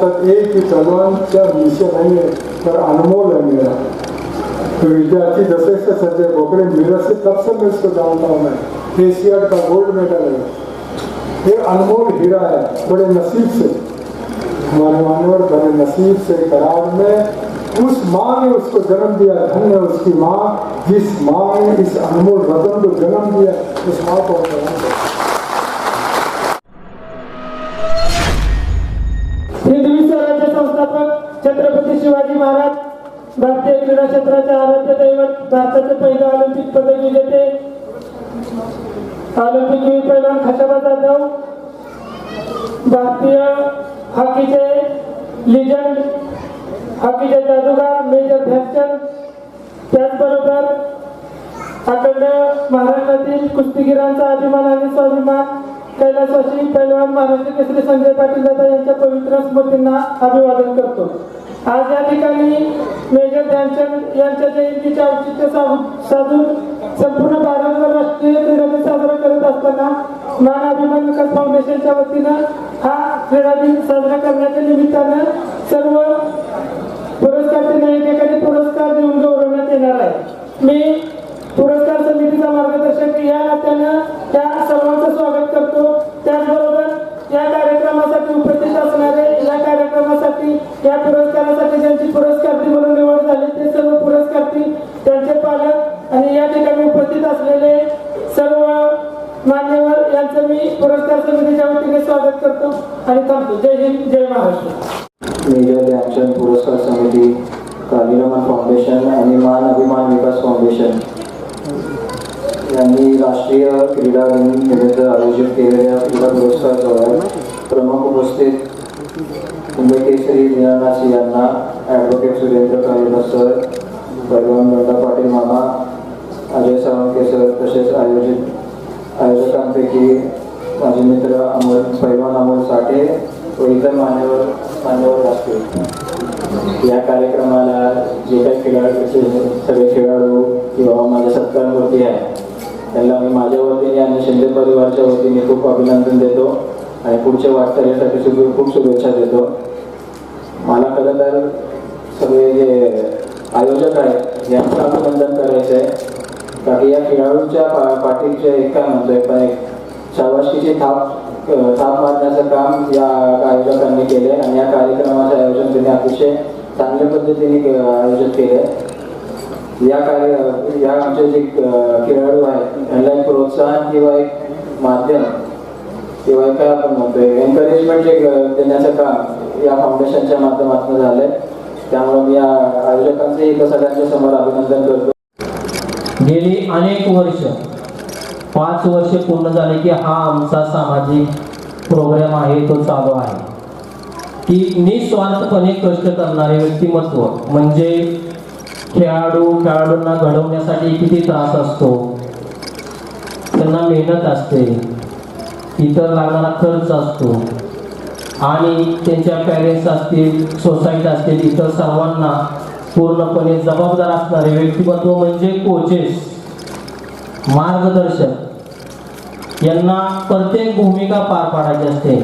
महाराष्ट्रात एक ही पहलवानचा विषय नाही आहे पर अनमोल है मेरा। तो विद्यार्थी जैसे से सजे बोकड़े, मेरा से तब से मैं इसको जानता हूँ मैं। एशियाड का गोल्ड मेडल है। ये अनमोल हीरा है, बड़े नसीब से। हमारे मानवर बड़े नसीब से करार में, उस माँ ने उसको जन्म दिया, धन्य उसकी माँ। जिस माँ ने इस अनमोल रतन को जन्म दिया, उस माँ को छत्रपती शिवाजी महाराज भारतीय क्रीडा क्षेत्राचे आराध्य दैवत भारताचे पहिले ऑलिम्पिक पदक विजेते ऑलिम्पिक वीर पैलवान खशाबा जाधव भारतीय हॉकीचे लिजंड हॉकीचे जादूगार मेजर ध्यानचंद त्याचबरोबर अखंड महाराष्ट्रातील कुस्तीगिरांचा अभिमान आणि स्वाभिमान कैलासवासी पैलवान महाराष्ट्र केसरी संजय पाटील दादा यांच्या पवित्र स्मृतींना अभिवादन करतो. आज या ठिकाणी मेजर ध्यानचंद यांच्या जयंतीचे औचित्य साधून संपूर्ण भारतभर राष्ट्रीय क्रीडा दिन साजरा करत असताना मान अभिमान विकास फाउंडेशनच्या वतीनं हा क्रीडा दिन साजरा करण्याच्या निमित्तानं सर्व पुरस्कार एकेकाने पुरस्कार देऊन गौरवण्यात येणार आहे. मी पुरस्कार समितीचा मार्गदर्शक या नात्यानं त्या सर्वांचं स्वागत करतो. त्याचबरोबर या कार्यक्रमासाठी उपस्थित असणारे या कार्यक्रमासाठी या पुरस्कार जय हिंद जय महाराष्ट्र मेजर ध्यानचंद पुरस्कार समिती कालीरमण फाउंडेशन आणि मान अभिमान विकास फाउंडेशन यांनी राष्ट्रीय क्रीडा निमित्त आयोजित केलेल्या क्रीडा पुरस्कार सोहळ्यात प्रमुख उपस्थित मुंबई केसरी दीनानाथ यांना ॲडव्होकेट सुरेंद्र कालिदास सर पैलवान गंगा पाटील मामा अजय सावंके सर तसेच आयोजित आयोजकांपैकी माझे मित्र अमोल पैलवान अमोल साठे व इतर मान्यवर मान्यवर असतील? या कार्यक्रमाला जे काही खेळाडू सगळे खेळाडू किंवा माझ्या सत्कारांवरती आहे त्यांना मी माझ्या वतीने आणि शिंदे परिवारच्या वतीने खूप अभिनंदन देतो आणि पुढच्या वाटचालीसाठी सुद्धा खूप शुभेच्छा देतो. मला खरं तर सगळे जे आयोजक आहेत यांचं अभिनंदन करायचं आहे. कारण या खेळाडूंच्या पा पाठीच्या एक काय म्हणतोय पण एक शाबासकीची थाप थाप मारण्याचं काम या आयोजकांनी केले आणि या कार्यक्रमाचे आयोजन त्यांनी अतिशय चांगल्या पद्धतीने आयोजित केले या कार्य या आमचे जे खेळाडू आहेत त्यांना एक प्रोत्साहन किंवा एक माध्यम किंवा एक काय आपण म्हणतोय एनकरेजमेंट जे देण्याचं काम या फाउंडेशनच्या माध्यमातून झालंय त्यामुळे मी या आयोजकांचे इथं सगळ्यांच्या समोर अभिनंदन करतो गेली अनेक वर्ष पाच वर्ष पूर्ण झाले की हा आमचा सामाजिक प्रोग्राम आहे तो चालू आहे. की निस्वार्थपणे कष्ट करणारे व्यक्तिमत्व म्हणजे खेळाडू खेळाडूंना घडवण्यासाठी किती त्रास असतो त्यांना मेहनत असते इतर लागणारा खर्च असतो आणि त्यांच्या पॅरेंट्स असतील सोसायटी असतील इतर सर्वांना पूर्णपणे जबाबदार असणारे व्यक्तिमत्व म्हणजे कोचेस मार्गदर्शक. यांना प्रत्येक भूमिका पार पाडायची असते.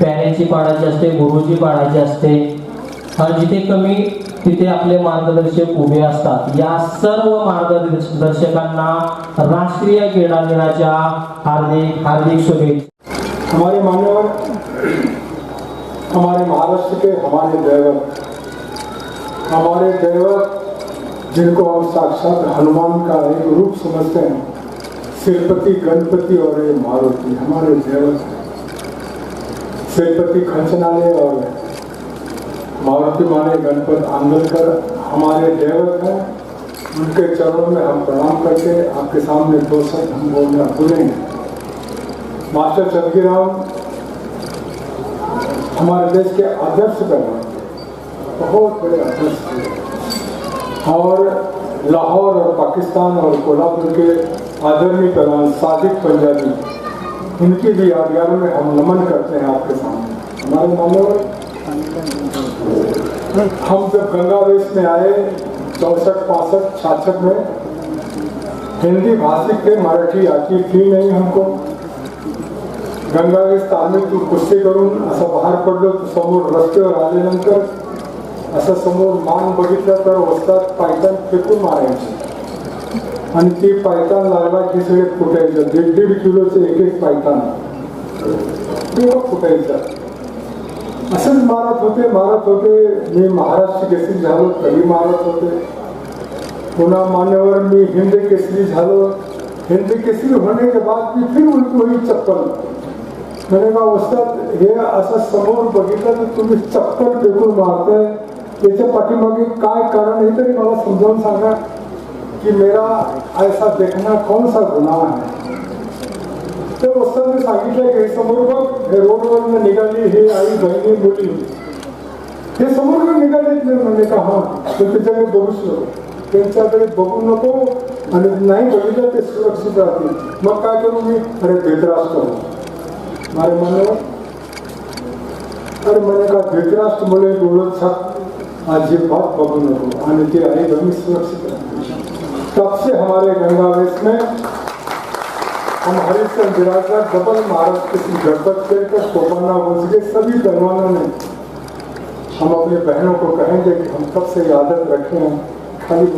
पॅरेंटची पाडायची असते गुरुची पाडायची असते. आणि जिथे कमी तिथे आपले मार्गदर्शक उभे असतात. या सर्व मार्गदर्शकांना राष्ट्रीय क्रीडा दिनाच्या हार्दिक हार्दिक शुभेच्छा. हमारे मान्यवर हमारे महाराष्ट्र के हमारे दैवत हमारे दैवत जिनको हम साक्षात हनुमान का एक रूप समझते हैं सिरपति गणपति और ये मारुति, हमारे दैवत हैं सिरपति खंचनाले और मारुति माने गणपत आंदोलकर हमारे दैवत हैं। उनके चरणों में हम प्रणाम करके आपके सामने दो शब्द हम बोलना भूलेंगे मास्टर सदगीराम हमारे देश के आदर्श पैलवान बहुत बड़े आदर्श और लाहौर और पाकिस्तान और कोल्हापुर के आदरणीय पैलवान सादिक पंजाबी, उनकी भी यादगारों में हम नमन करते हैं आपके सामने। हमारे मानव हम जब गंगावेश में आए, चौसठ, पासठ, छाछठ में, हिंदी भाषिक थे, मराठी आती थी नहीं हमको। गंगावेस तालमीत तू कुस्ती करून असं बाहेर पडलो समोर रस्त्यावर आल्यानंतर असं समोर मान बघितलं तर वस्तात पायतान फेकून मारायचे आणि ते पायतान लागला की सगळे फुटायचं. दीड दीड किलोचं एक एक पायतान तेव्हा फुटायचं. असंच मारत होते मारत होते. मी महाराष्ट्र केसरी झालो तरी मारत होते. पुन्हा मान्यवर मी हिंद केसरी झालो. हिंद केसरी होने के बाद मी फिर उलटी हुई चप्पल. मैंने हे असं समोर बघितलं तर तुम्ही चप्पल फेकून मारताय. त्याच्या पाठीमागे काय कारण हे तरी मला समजावून सांगा. कि मेरा ऐसा देखना कौन सा गुन्हा है? तर वस्तादने सांगितलं की समोर बघ हे रोडवर निघाली हे आई बहिणी मुली हे समोर निघालीत नाही म्हणजे का हा तर त्याच्याकडे बघू नको त्यांच्याकडे बघू नको आणि नाही बघितलं ते सुरक्षित राहतील मग काय करू मी अरे धृतराष्ट्र मारे म्हणे अरे म्हणे का धृतराष्ट्र मुले डोळत छाप अजिबात बघू नको आणि ते आई बहिणी सुरक्षित राहतील तब से हमारे गंगावेश में हम हरिश्चंद विराजा डबल महाराज किसी गणपत कर कोपन्ना के सभी पहलवानों ने हम अपने बहनों को कहेंगे कि हम कब से आदत रखे हैं, खाली.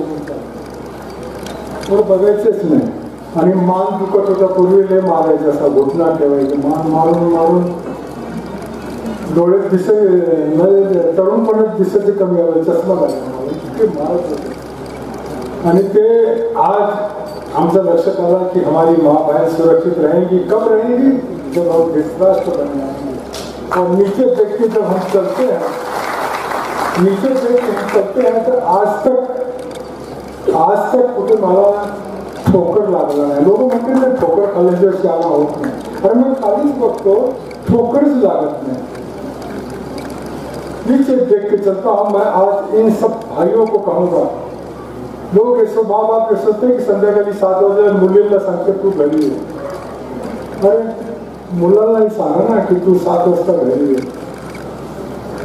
और बघायचेच नाही आणि मान दुखत होता पूर्वी लय मारायचं असा घुटना ठेवायचं मान मारून मारून डोळे दिसे तरुणपणात दिसायचे कमी आले चष्मा लागला मला. इतके मारत होते आणि ते आज आमचं लक्षात आला कि हमारी माँ बहन सुरक्षित रहेंगी, कब रहेंगी? जब हम विश्वास बनने आएँगे और नीचे देख के जब हम चलते हैं नीचे देख के हम चलते हैं तो आज तक आज तक कुठे मला ठोकर लागला नाही लोक म्हणतील ना ठोकर खाल्ल्याशिवाय श्यामा होत नाही अरे मी खालीच बघतो ठोकरच लागत नाही नीचे देख के चलता हूँ, मैं आज इन सब भाइयों को कहूँगा लोक असं माँ बाप कसं होते की संध्याकाळी सात वाजता मुलीला सांगते तू घरी ये अरे मुलांनाही सांगा ना, की तू सात वाजता घरी ये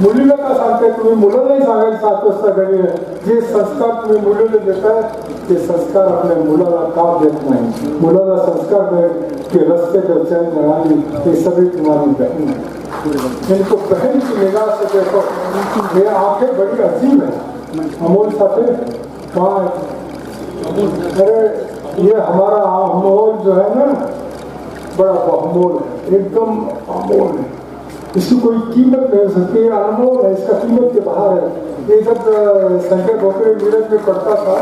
मुलीला का सांगताय तुम्ही मुलांनाही सांगायला सात वाजता घरी ये जे संस्कार तुम्ही मुलीला देताय ते संस्कार आपल्या मुलाला का देत नाही मुलाला संस्कार दे की रस्ते पर चल रही ये सभी तुम्हारी बहन है। इनको बहन की निगाह से देखो ये आँखें बड़ी अजीब है। अमोल साथे है अरे ये हमारा अमोल जो है ना, बड़ा बहुमोल है, एकदम अमोल है। इसकी कोई कीमत नहीं हो सकती, ये अनमोल है, इसका कीमत के बाहर है। ये जब संजय भोपरे मीरज में पढ़ता था,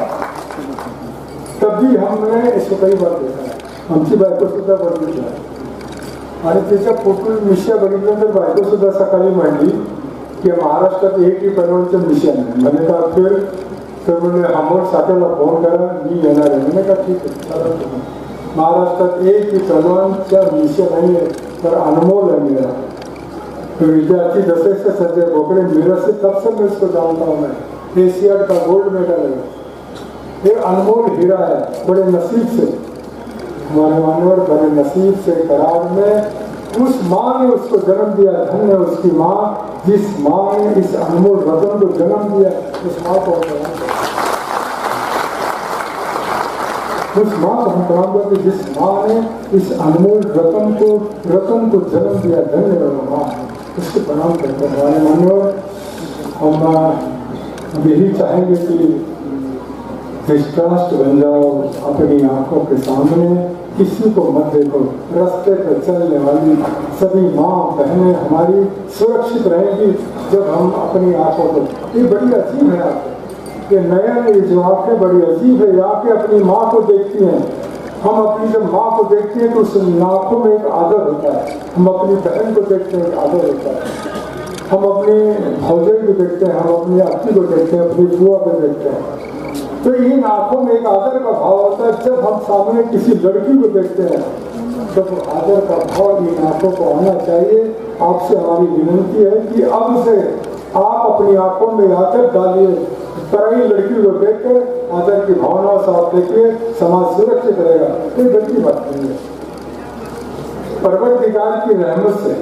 तब भी हमने इसको कई बार देखा है। आमची बायको सुद्धा बघितली आहे आणि त्याच्या फ़ोटो मिश्या बघितल्यानंतर बायको सुद्धा सकाळी म्हणली की महाराष्ट्रात एकही पैलवानचं मिशन आहे म्हणजे का तर म्हणजे अमोल साठेला फ़ोन करा मी येणार आहे म्हणजे का ठीक आहे चला तुम्ही. महाराष्ट्रात एक ही पैलवानचा मिशन नाही आहे तर अनमोल है मेरा। तो विद्यार्थी जैसे से संजय बोकड़े, मेरा से तब से मैं इसको जानता हूँ मैं। एशियाड का गोल्ड मेडल है। ये अनमोल हीरा है, बड़े नसीब से। हमारे मानवर बड़े नसीब से करार में, उस माँ ने उसको जन्म दिया धन्य उसकी माँ। जिस माँ ने इस अनमोल रतन को जन्म दिया, उस माँ को उस माँ को हम करते जिस माँ ने इस अनमोल रतन को रतन को जन्म दिया धन्य है माँ उसको प्रणाम करते हमारे मानवर हम यही चाहेंगे कि विश्वास बन जाओ अपनी आँखों के सामने, किसी को मत देखो, रास्ते पर चलने वाली सभी माँ बहनें हमारी सुरक्षित रहेंगी जब हम अपनी आँखों को, ये बड़ी अजीब है। आप ये नयन ये जो आँखें बड़ी अजीब है आँखें अपनी माँ को देखती हैं। हम अपनी जब माँ को देखते हैं तो उस आँखों में एक आदर होता है। हम अपनी बहन को देखते हैं, एक आदर होता है। हम अपने भौजे को देखते हैं, हम अपनी अक्की को देखते हैं, अपनी बुआ को देखते हैं। तो इन आँखों में एक आदर का भाव होता है। जब हम सामने किसी लड़की को देखते हैं तब वो आदर का भाव इन आँखों को आना चाहिए, आपसे हमारी विनती है कि अब से आप अपनी आँखों में आदर डालिए। पराई लड़की को देखकर आदर की भावना से आप देखिए समाज सुरक्षित रहेगा कोई गलती बात नहीं है। परवरदिगार की रहमत से,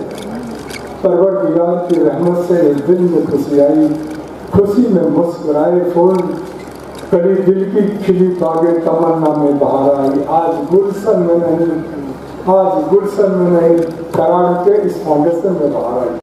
परवरदिगार की रहमत से इस दिल में खुशी आई। खुशी में मुस्कुराए फूल। कभी दिल की खिली बागे तमन्ना में बाहर आई। आज गुलशन में नहीं, आज गुलशन में नहीं, कराड़ के इस फाउंडेशन में बाहर आई।